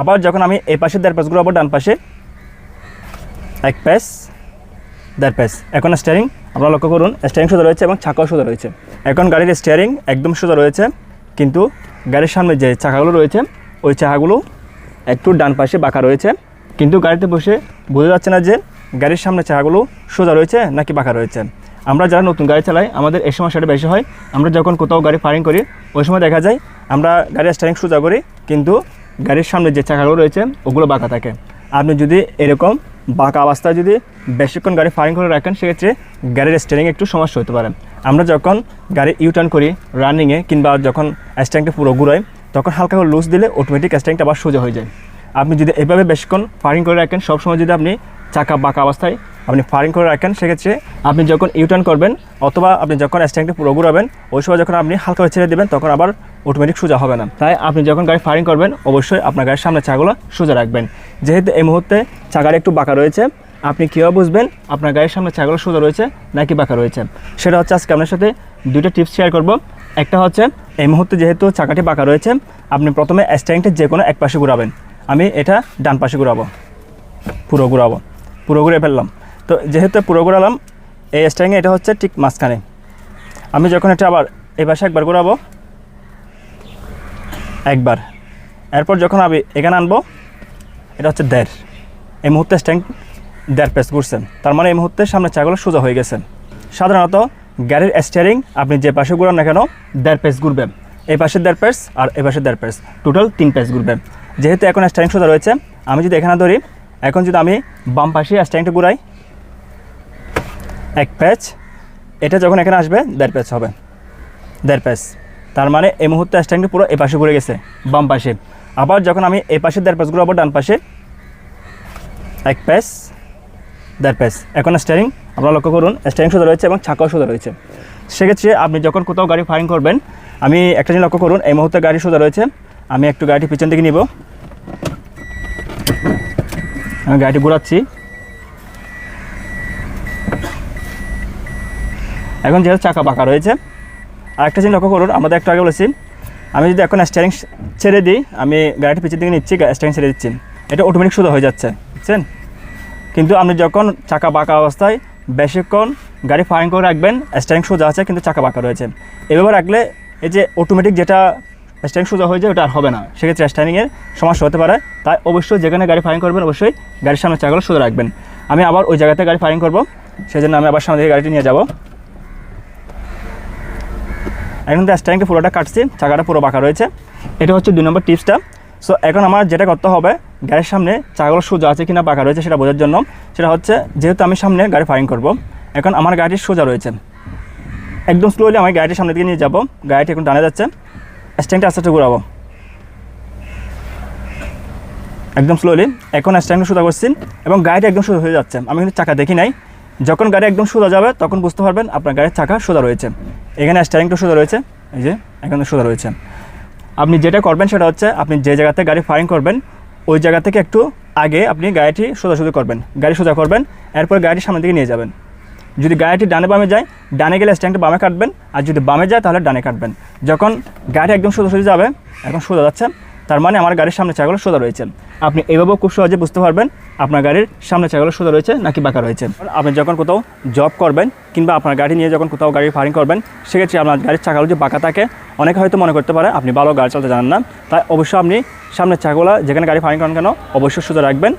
আবার যখন আমি এই পাশে, দেড় প্যাস ঘুরাবো, ডান পাশে, এক প্যাস দেড় প্যাস এখন স্টিয়ারিং আপনারা লক্ষ্য করুন স্টিয়ারিং সোজা রয়েছে এবং চাকাও সোজা রয়েছে। এখন গাড়ির স্টিয়ারিং একদম সোজা রয়েছে, কিন্তু গাড়ির সামনে যে চাকাগুলো রয়েছে, ওই চাকাগুলো একটু ডান পাশে বাঁকা রয়েছে। কিন্তু গাড়িতে বসে বোঝা যাচ্ছে না যে গাড়ির সামনে চাকাগুলো সোজা রয়েছে নাকি বাঁকা রয়েছে। আমরা যারা নতুন গাড়ি চালাই, আমাদের এই সমস্যাটা বেশি হয়। আমরা যখন কোথাও গাড়ি ফায়ারিং করি, ওই সময় দেখা যায়, আমরা গাড়ির স্টারিং সোজা করি, কিন্তু গাড়ির সামনে যে চাকাগুলো রয়েছে, ওগুলো বাঁকা থাকে। আপনি যদি এরকম বাঁকা অবস্থায় যদি বেশিক্ষণ গাড়ি ফায়ারিং করে রাখেন, সেক্ষেত্রে গাড়ির স্টারিং একটু সমস্যা হতে পারে। আমরা যখন গাড়ি ইউটার্ন করি রানিংয়ে কিংবা যখন স্ট্যাংটা পুরো ঘুরাই, তখন হালকা করে লুজ দিলে অটোমেটিক স্ট্যাংটা আবার সোজা হয়ে যায়। আপনি যদি এভাবে বেশিক্ষণ ফায়ারিং করে রাখেন, সবসময় যদি আপনি চাকা বাঁকা অবস্থায় আপনি ফায়ারিং করে রাখেন, সেক্ষেত্রে আপনি যখন ইউটার্ন করবেন, অথবা আপনি যখন স্ট্যাংটা পুরো ঘুরাবেন, ওই সময় যখন আপনি হালকা ছেড়ে দেবেন, তখন আবার অটোমেটিক সোজা হবে না। তাই আপনি যখন গাড়ি ফায়ারিং করবেন, অবশ্যই আপনার গাড়ির সামনে চাকাগুলো সোজা রাখবেন। যেহেতু এই মুহূর্তে চাকাটা একটু বাঁকা রয়েছে, আপনি কীভাবে বুঝবেন আপনার গাড়ির সামনে চাকাগুলো সোজা রয়েছে নাকি বাঁকা রয়েছে? সেটা হচ্ছে আজকে আপনার সাথে দুইটা টিপস শেয়ার করব। একটা হচ্ছে, এই মুহূর্তে যেহেতু চাকাটি বাঁকা রয়েছে, আপনি প্রথমে স্ট্যাংটা যে কোনো এক পাশে ঘুরাবেন। আমি এটা ডান পাশে ঘুরাবো। পুরো ঘুরাবো। পুরো ঘুরে ফেললাম। তো যেহেতু পুরো ঘুরালাম, এই স্ট্যাংয়ে এটা হচ্ছে ঠিক মাঝখানে। আমি যখন এটা আবার এই পাশে একবার ঘুরাবো একবার। এরপর যখন আমি এখানে আনব, এটা হচ্ছে দেড়। এই মুহূর্তে স্ট্যাং দেড় পেস ঘুরছেন তার মানে এই মুহূর্তে সামনে চাগুলো সোজা হয়ে গেছে সাধারণত গাড়ির স্টিয়ারিং আপনি যে পাশে ঘুরান না কেন, দেড় পেস ঘুরবেন। এই পাশে দেড় পেস আর এই পাশে দেড় পেস টোটাল তিন পেস ঘুরবেন। যেহেতু এখন স্ট্যারিং সোজা রয়েছে, আমি যদি এখানে ধরি, এখন যদি আমি বাম পাশে স্ট্যারিংটা ঘুরাই, এক প্যাচ এটা যখন এখানে আসবে, দেড় প্যাচ হবে। দেড় প্যাচ তার মানে এই মুহূর্তে স্ট্যান্ডটি পুরো এই পাশে ঘুরে গেছে, বাম পাশে। আবার যখন আমি এ পাশে দেড় প্যাচ ঘুরাবো, ডান পাশে এক প্যাচ দেড় প্যাচ এখন স্টিয়ারিং আপনারা লক্ষ্য করুন স্টিয়ারিং সোজা রয়েছে এবং ছাকাও সোজা রয়েছে। সেক্ষেত্রে আপনি যখন কোথাও গাড়ি ফায়ারিং করবেন, আমি একটা জিনিস লক্ষ্য করুন, এই মুহূর্তে গাড়ি সোজা রয়েছে। আমি একটু গাড়িটি পিছন দিকে নিব। আমি গাড়িটি ঘোরাচ্ছি। এখন যেহেতু চাকা পাকা রয়েছে আর একটা জিনিস লক্ষ্য করুন, আমাদের একটু আগে বলেছি, আমি যদি এখন স্টিয়ারিং ছেড়ে দিই, আমি গাড়িটি পিছের দিকে নিচ্ছি স্টিয়ারিং ছেড়ে দিচ্ছি। এটা অটোমেটিক সোজা হয়ে যাচ্ছে, বুঝছেন? কিন্তু আপনি যখন চাকা বাঁকা অবস্থায়, বেশিক্ষণ গাড়ি ফায়ারিং করে রাখবেন স্টিয়ারিং সোজা আছে, কিন্তু চাকা বাঁকা রয়েছে। এভাবে রাখলে এই যে অটোমেটিক যেটা স্টিয়ারিং সোজা হয়ে যায়, ওটা আর হবে না। সেক্ষেত্রে স্টিয়ারিংয়ের সমস্যা হতে পারে। তাই অবশ্যই যেখানে গাড়ি ফায়ারিং করবেন, অবশ্যই গাড়ির সামনে চাকাগুলো সোজা রাখবেন। আমি আবার ওই জায়গাতে গাড়ি ফায়ারিং করব সেই জন্য আমি আবার সামনে গাড়িটি নিয়ে যাব। এখন তো স্ট্যান্ডকে পুরোটা কাটছি, চাকাটা পুরো বাঁকা রয়েছে। এটা হচ্ছে দুই নম্বর টিপসটা সো এখন আমার যেটা করতে হবে, গাড়ির সামনে চাকাগুলো সোজা আছে কিনা, বাঁকা রয়েছে সেটা বোঝার জন্য, সেটা হচ্ছে যেহেতু আমি সামনে গাড়ি ফায়ারিং করব, এখন আমার গাড়ির সোজা রয়েছে। একদম স্লোলি আমি গাড়িটির সামনে দিকে নিয়ে যাব, গাড়িটি এখন টানা যাচ্ছে স্ট্যান্ডটা আস্তে আস্তে ঘুরাবো। একদম স্লোলি এখন স্ট্যান্ডটা সোজা করছি, এবং গাড়িটা একদম সোজা হয়ে যাচ্ছে। আমি কিন্তু চাকা দেখি নাই যখন গাড়ি একদম সোজা যাবে, তখন বুঝতে পারবেন আপনার গাড়ির চাকা সোজা রয়েছে। এখানে স্টারিংটা সোজা রয়েছে। এই যে, এখানে সোজা রয়েছে। আপনি যেটা করবেন সেটা হচ্ছে, আপনি যে জায়গাতে গাড়ি ফায়ারিং করবেন, ওই জায়গা থেকে একটু আগে আপনি গাড়িটি সোজা সোজাসুজি করবেন। গাড়ি সোজা করবেন, এরপর গাড়িটি সামনের দিকে নিয়ে যাবেন। যদি গাড়িটি ডানে বামে যায়, ডানে গেলে স্ট্যান্ডটা বামে কাটবেন, আর যদি বামে যায়, তাহলে ডানে কাটবেন। যখন গাড়ি একদম সোজা সোজাসুজি যাবে, এখন সোজা যাচ্ছে তার মানে আমার গাড়ির সামনে চাকাগুলো সোজা রয়েছে। আপনি এভাবেও খুব সহজে বুঝতে পারবেন আপনার গাড়ির সামনে চাকাগুলো সোজা রয়েছে নাকি বাঁকা রয়েছে। আপনি যখন কোথাও জব করবেন কিংবা আপনার গাড়ি নিয়ে যখন কোথাও গাড়ি ফায়ারিং করবেন, সেক্ষেত্রে আপনার গাড়ির চাকাগুলো যে বাঁকা থাকে, অনেকে হয়তো মনে করতে পারে আপনি ভালো গাড়ি চালাতে জানেন না। তাই অবশ্যই আপনি সামনের চাকাগুলো যেখানে গাড়ি ফায়ারিং করেন কেন, অবশ্যই সোজা রাখবেন।